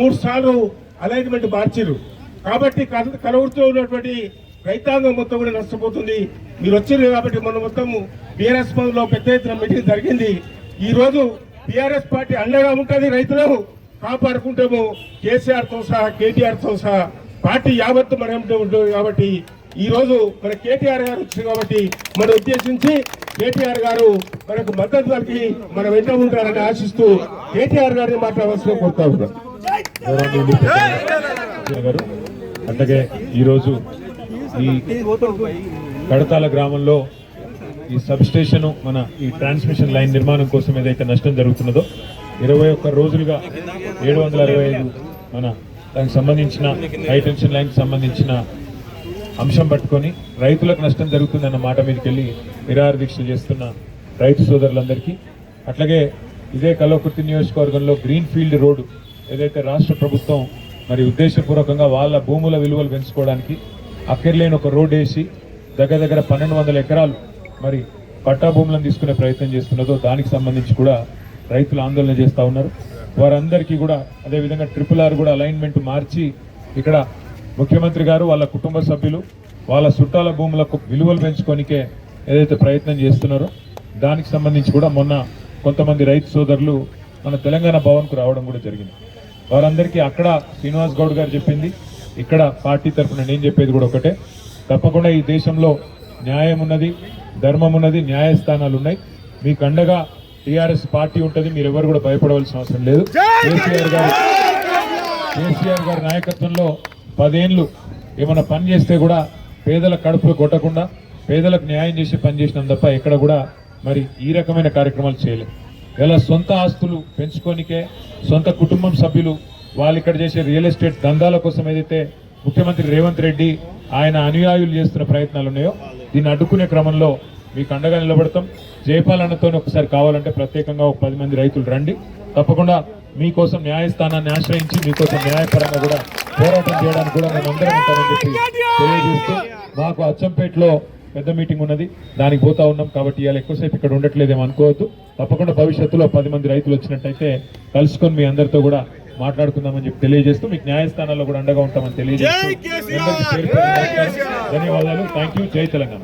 మూడు సార్లు అలైన్మెంట్ మార్చిరు కాబట్టి కలవరితో ఉన్నటువంటి రైతాంగం మొత్తం కూడా నష్టపోతుంది. మీరు వచ్చారు కాబట్టి మొన్న మొత్తం బీఆర్ఎస్లో పెద్ద ఎత్తున మీటింగ్ జరిగింది. ఈ రోజు బీఆర్ఎస్ పార్టీ అండగా ఉంటుంది రైతులను కాపాడుకుంటాము. కేసీఆర్తో సహా కేటీఆర్తో సహా పార్టీ యావత్తు మన ఉంటుంది కాబట్టి ఈ రోజు మన కేటీఆర్ గారు వచ్చింది కాబట్టి మన ఉద్దేశించి కేటీఆర్ గారు మనకు మద్దతు పలికి మన వెంట ఉంటారని ఆశిస్తూ కేటీఆర్ గారిని మాట్లాడవలసిన కోరుతా ఉన్నాం. గారు అట్లాగే ఈరోజు ఈ కడతాల గ్రామంలో ఈ సబ్ స్టేషన్ మన ఈ ట్రాన్స్మిషన్ లైన్ నిర్మాణం కోసం ఏదైతే నష్టం జరుగుతున్నదో ఇరవై ఒక్క రోజులుగా ఏడు వందల అరవై ఐదు మన దానికి సంబంధించిన హై టెన్షన్ లైన్కి సంబంధించిన అంశం పట్టుకొని రైతులకు నష్టం జరుగుతుందన్న మాట మీదకి వెళ్ళి నిరాహార దీక్షలు చేస్తున్న రైతు సోదరులందరికీ. అట్లాగే ఇదే కలవకుర్తి నియోజకవర్గంలో గ్రీన్ ఫీల్డ్ రోడ్డు ఏదైతే రాష్ట్ర ప్రభుత్వం మరి ఉద్దేశపూర్వకంగా వాళ్ళ భూముల విలువలు పెంచుకోవడానికి అక్కర్లేని ఒక రోడ్ వేసి దగ్గర దగ్గర పన్నెండు వందల ఎకరాలు మరి పట్టా భూములను తీసుకునే ప్రయత్నం చేస్తున్నదో దానికి సంబంధించి కూడా రైతులు ఆందోళన చేస్తూ ఉన్నారు. వారందరికీ కూడా అదేవిధంగా ట్రిపుల్ ఆర్ కూడా అలైన్మెంట్ మార్చి ఇక్కడ ముఖ్యమంత్రి గారు వాళ్ళ కుటుంబ సభ్యులు వాళ్ళ చుట్టాల భూములకు విలువలు పెంచుకోనికే ఏదైతే ప్రయత్నం చేస్తున్నారో దానికి సంబంధించి కూడా మొన్న కొంతమంది రైతు సోదరులు మన తెలంగాణ భవన్కు రావడం కూడా జరిగింది. వారందరికీ అక్కడ శ్రీనివాస్ గౌడ్ గారు చెప్పింది. ఇక్కడ పార్టీ తరఫున నేను చెప్పేది కూడా ఒకటే. తప్పకుండా ఈ దేశంలో న్యాయం ఉన్నది ధర్మం ఉన్నది న్యాయస్థానాలు ఉన్నాయి. మీకు అండగా టీఆర్ఎస్ పార్టీ ఉంటుంది మీరు ఎవరు కూడా భయపడవలసిన అవసరం లేదు. కేసీఆర్ గారు కేసీఆర్ గారి నాయకత్వంలో పదేళ్ళు ఏమైనా పని చేస్తే కూడా పేదల కడుపులు కొట్టకుండా పేదలకు న్యాయం చేసి పని చేసినాం తప్ప ఎక్కడ కూడా మరి ఈ రకమైన కార్యక్రమాలు చేయలేదు. ఇలా సొంత ఆస్తులు పెంచుకోనికే సొంత కుటుంబం సభ్యులు వాళ్ళు ఇక్కడ చేసే రియల్ ఎస్టేట్ దందాల కోసం ఏదైతే ముఖ్యమంత్రి రేవంత్ రెడ్డి ఆయన అనుయాయులు చేస్తున్న ప్రయత్నాలు ఉన్నాయో దీన్ని అడ్డుకునే క్రమంలో మీకు అండగా నిలబడతాం. జయపాలనతో ఒకసారి కావాలంటే ప్రత్యేకంగా ఒక పది మంది రైతులు రండి. తప్పకుండా మీకోసం న్యాయస్థానాన్ని ఆశ్రయించి మీకోసం న్యాయపరంగా కూడా పోరాటం చేయడానికి కూడా మేము అందరం ఉంటామని చెప్పి తెలియజేస్తూ మాకు అచ్చంపేటలో పెద్ద మీటింగ్ ఉన్నది. దానికి పోతా ఉన్నాం కాబట్టి ఇవాళ ఎక్కువసేపు ఇక్కడ ఉండట్లేదేమో అనుకోవద్దు. తప్పకుండా భవిష్యత్తులో పది మంది రైతులు వచ్చినట్టయితే కలుసుకొని మీ అందరితో కూడా మాట్లాడుకుందామని చెప్పి తెలియజేస్తూ మీకు న్యాయస్థానాల్లో కూడా అండగా ఉంటామని తెలియజేస్తూ. ధన్యవాదాలు. థ్యాంక్ యూ జై తెలంగాణ